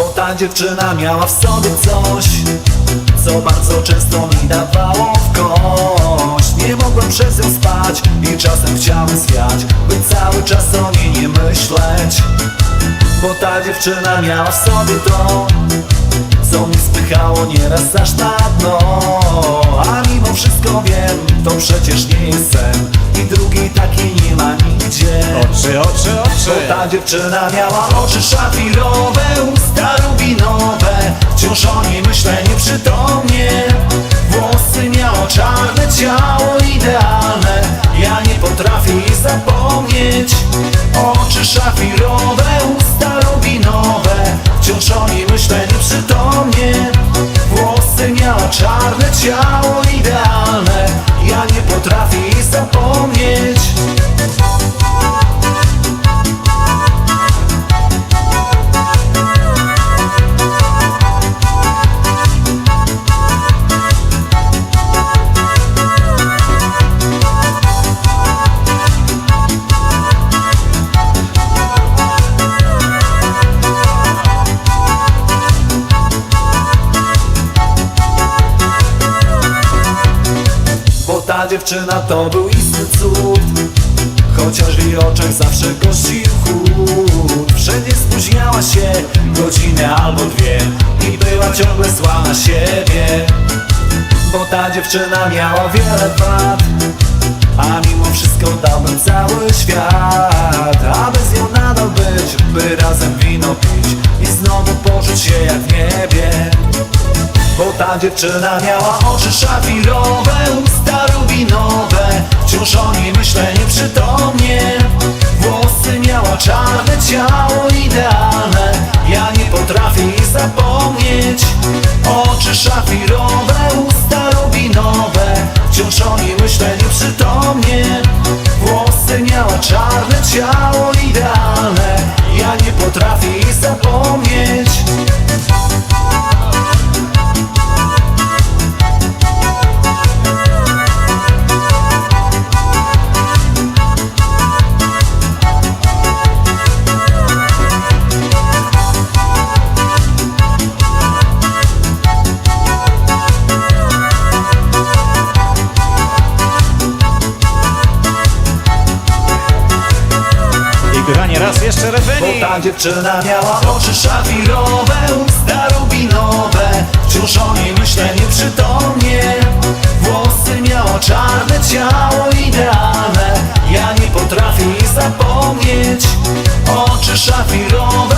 Bo ta dziewczyna miała w sobie coś Co bardzo często mi dawało w kość. Nie mogłem przez nią spać I czasem chciałem zwiać By cały czas o niej nie myśleć. Bo ta dziewczyna miała w sobie to Co mi spychało nieraz aż na dno. A mimo wszystko wiem To przecież nie jest sen. I drugi taki nie ma nigdzie. Oczy, oczy, bo oczy ta dziewczyna miała oczy szafirowe, usta rubinowe. Wciąż o niej myślę nieprzytomnie. Włosy miała czarne, ciało idealne. Ja nie potrafię jej zapomnieć. Oczy szafirowe, usta rubinowe Wciąż o niej myślę nieprzytomnie Włosy miała czarne, ciało idealne. Ja nie potrafię jej zapomnieć dziewczyna to był istny cud? Chociaż w jej oczach zawsze gościł chłód Wszędzie spóźniała się godzinę albo dwie I była ciągle zła na siebie. Bo ta dziewczyna miała wiele wad A mimo wszystko dałbym cały świat Aby z nią nadal być, by razem wino pić I znowu poczuć się jak w niebie. Bo ta dziewczyna miała oczy szafirowe, usta rubinowe Wciąż o niej myślę nieprzytomnie. Włosy miała czarne, ciało idealne Ja nie potrafię jej zapomnieć. Oczy szafirowe, usta rubinowe Wciąż o niej myślę nieprzytomnie Włosy miała czarne, ciało idealne. Ja nie potrafię zapomnieć dziewczyna miała oczy szafirowe, usta rubinowe Wciąż o niej myślę nieprzytomnie Włosy miała czarne, ciało idealne. Ja nie potrafię jej zapomnieć. Oczy szafirowe,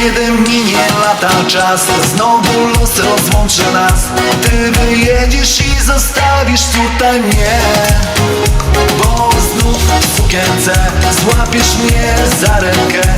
kiedy minie lata czas. Znowu los rozłączy nas. Ty wyjedziesz i zostawisz tutaj mnie. Bo znów w sukience Złapiesz mnie za rękę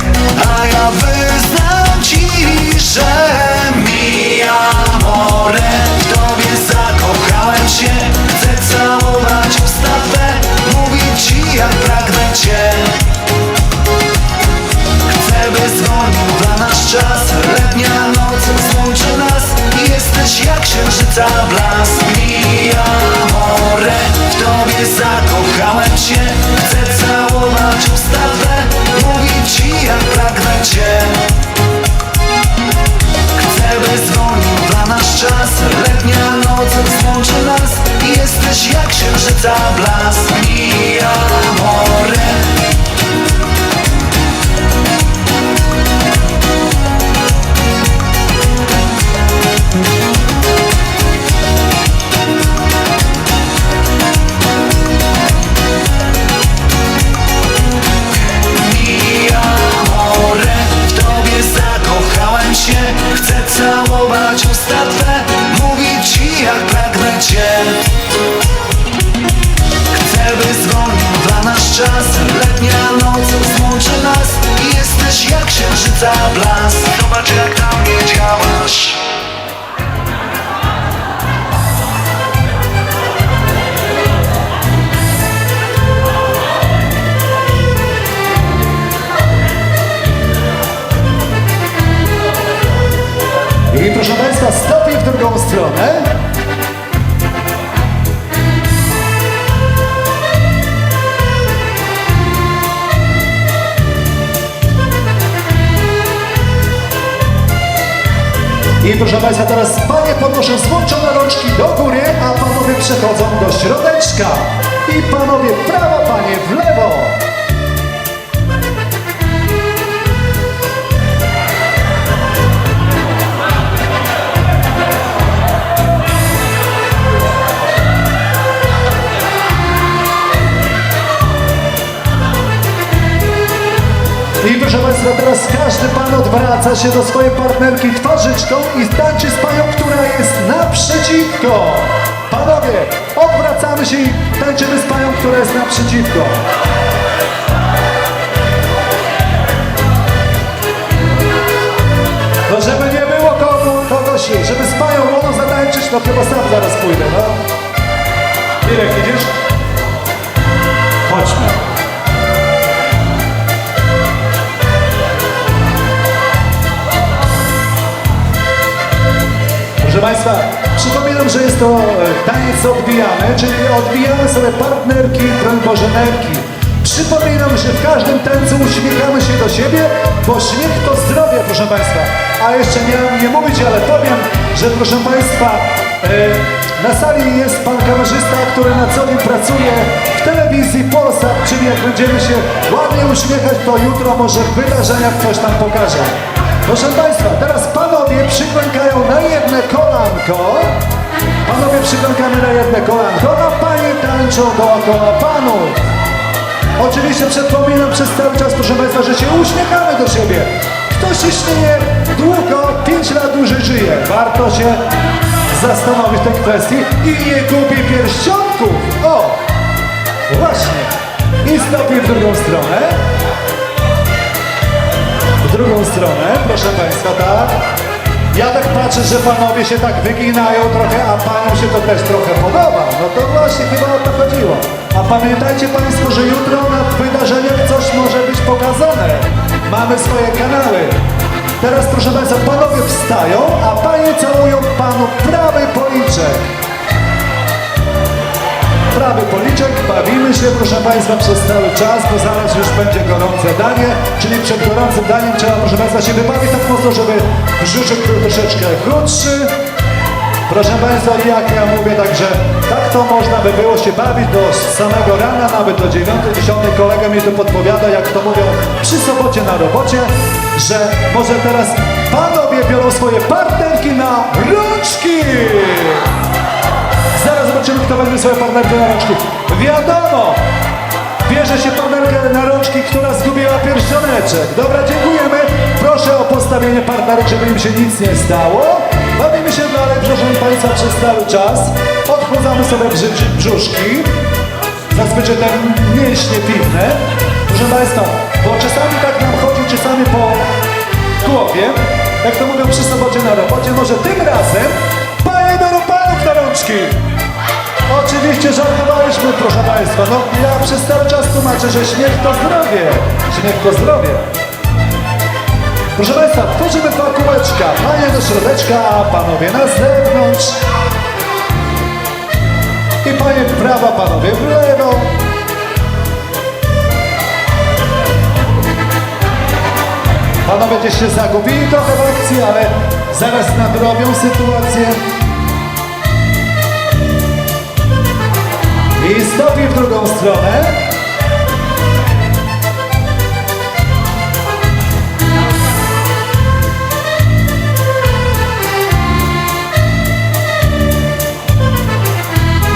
księżyca blask Mi amore W tobie zakochałem się I proszę Państwa, stopień w drugą stronę. I proszę Państwa, teraz panie podnoszą złączone rączki do góry, a panowie przechodzą do środeczka. I panowie w prawo, panie w lewo. I proszę Państwa, teraz każdy Pan odwraca się do swojej partnerki twarzyczką i tańczy z Panią, która jest naprzeciwko. Panowie, odwracamy się i tańczymy z Panią, która jest naprzeciwko. No żeby nie było komu, kogoś, żeby z Panią ono zatańczyć, to chyba sam zaraz pójdę, no. Mirek, idziesz? Chodźmy. Państwa, przypominam, że jest to e, taniec odbijany, czyli odbijamy sobie partnerki, broń Boże nerki. Przypominam, że w każdym tańcu uśmiechamy się do siebie, bo śmiech to zdrowie, proszę Państwa. A jeszcze miałem nie mówić, ale powiem, że proszę Państwa, e, na sali jest pan kamerzysta, który na co dzień pracuje w telewizji Polsat, czyli jak będziemy się ładnie uśmiechać, to jutro może w wydarzeniach tam pokaże. Proszę Państwa, teraz panowie przyklękają na jedne kolanko. Panowie przyklękamy na jedne kolanko, a panie tańczą dookoła panów. Oczywiście przypominam przez cały czas, proszę Państwa, że się uśmiechamy do siebie. Kto się śmieje długo, 5 lat dłużej żyje. Warto się zastanowić tej kwestii i nie gubi pierścionków. O, właśnie. I stopię w drugą stronę. Drugą stronę, proszę Państwa, tak. Ja tak patrzę, że panowie się tak wyginają trochę, a paniom się to też trochę podoba. No to właśnie chyba o to chodziło. A pamiętajcie Państwo, że jutro na wydarzeniach coś może być pokazane. Mamy swoje kanały. Teraz proszę Państwa, panowie wstają, a panie całują panu prawy policzek. Prawy policzek, bawimy się, proszę Państwa, przez cały czas, bo zaraz już będzie gorące danie, czyli przed gorącym daniem trzeba, proszę Państwa, się wybawić tak mocno, żeby brzuszek był troszeczkę chudszy. Proszę Państwa, jak ja mówię, także tak to można by było się bawić do samego rana, nawet do 9, 10. Kolega mi tu podpowiada, jak to mówią przy sobocie na robocie, że może teraz panowie biorą swoje partnerki na rączki. Zaraz zobaczymy, kto weźmie swoją partnerkę na rączki. Wiadomo! Bierze się partnerkę na rączki, która zgubiła pierścioneczek. Dobra, dziękujemy. Proszę o postawienie partnerek, żeby im się nic nie stało. Bawimy się dalej, proszę Państwa, przez cały czas. Odchładzamy sobie brzuszki. Zazwyczaj te mięśnie piwne. Proszę Państwa, bo czasami tak nam chodzi, czasami po głowie. Jak to mówią przy sobocie na robocie, może tym razem panie panów na rączki. Oczywiście żartowaliśmy, proszę Państwa. No ja przez cały czas tłumaczę, że śmiech to zdrowie. Śmiech to zdrowie. Proszę Państwa, tworzymy dwa kółeczka. Panie do środeczka, a panowie na zewnątrz. I panie w prawo, panowie w lewo. Panowie gdzieś się zagubili trochę w akcji, ale zaraz nadrobią sytuację. I stopię w drugą stronę.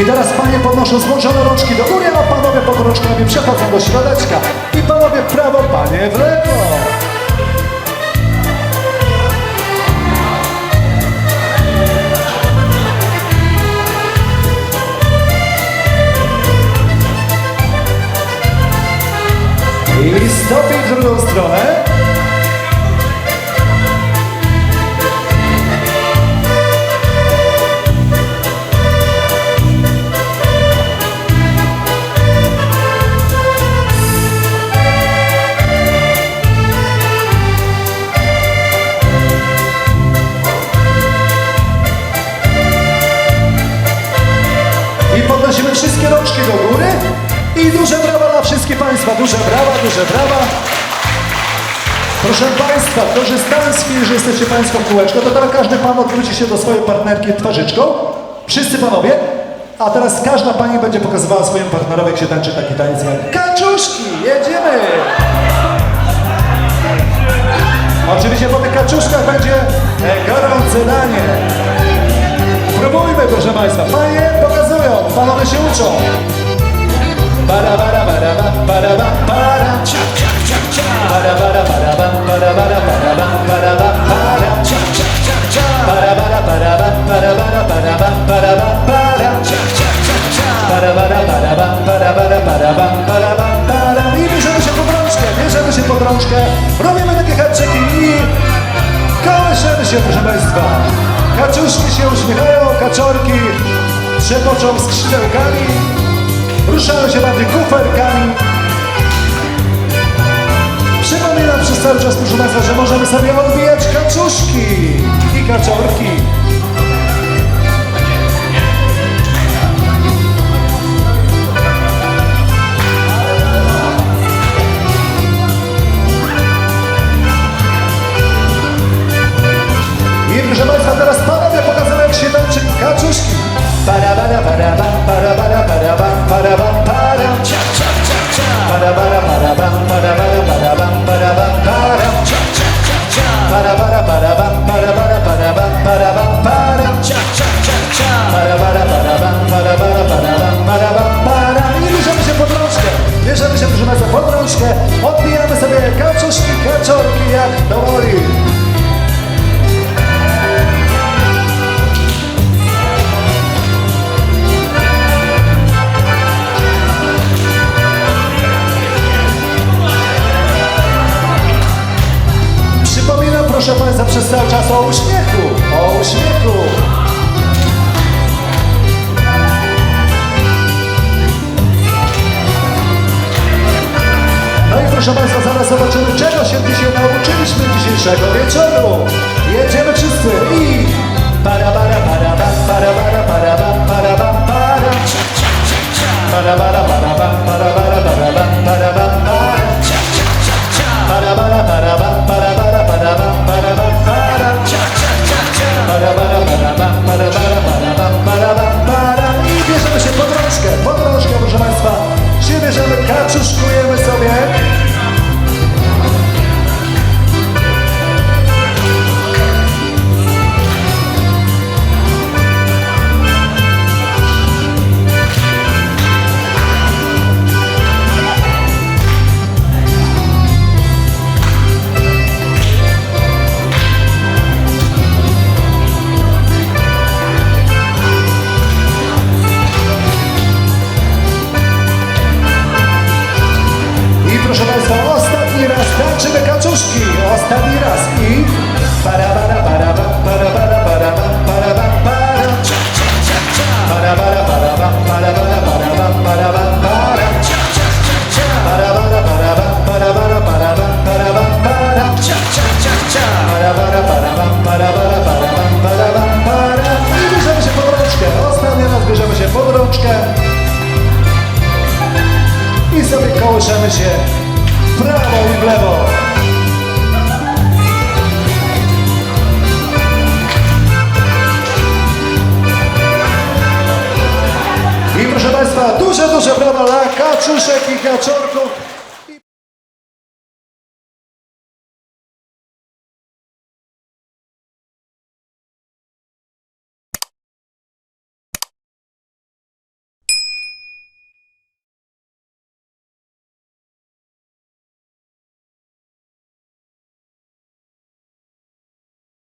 I teraz panie podnoszą złożone rączki do góry, a panowie pod rączkami przechodzą do środeczka. I panowie w prawo, panie w lewo. Stopień w drugą stronę. Proszę Państwa, korzystając z chwili, że jesteście Państwo w kółeczko, to teraz każdy Pan odwróci się do swojej partnerki twarzyczką. Wszyscy Panowie. A teraz każda Pani będzie pokazywała swojemu partnerowi, jak się tańczy taki taniec jak kaczuszki. Jedziemy! Oczywiście po tych kaczuszkach będzie gorące danie. Próbujmy, proszę Państwa. Panie pokazują, Panowie się uczą. Bara, bara, bara, bara, bara, bara. się, proszę Państwa. Kaczuszki się uśmiechają, kaczorki trzepoczą skrzydełkami, ruszają się bardziej kuferkami. Przypominam przez cały czas, proszę Państwa, że możemy sobie odbijać kaczuszki i kaczorki. o uśmiechu, o uśmiechu. No i proszę Państwa, zaraz zobaczymy, czego się dzisiaj nauczyliśmy dzisiejszego wieczoru. se to se prema laka, čušek i kačorkov,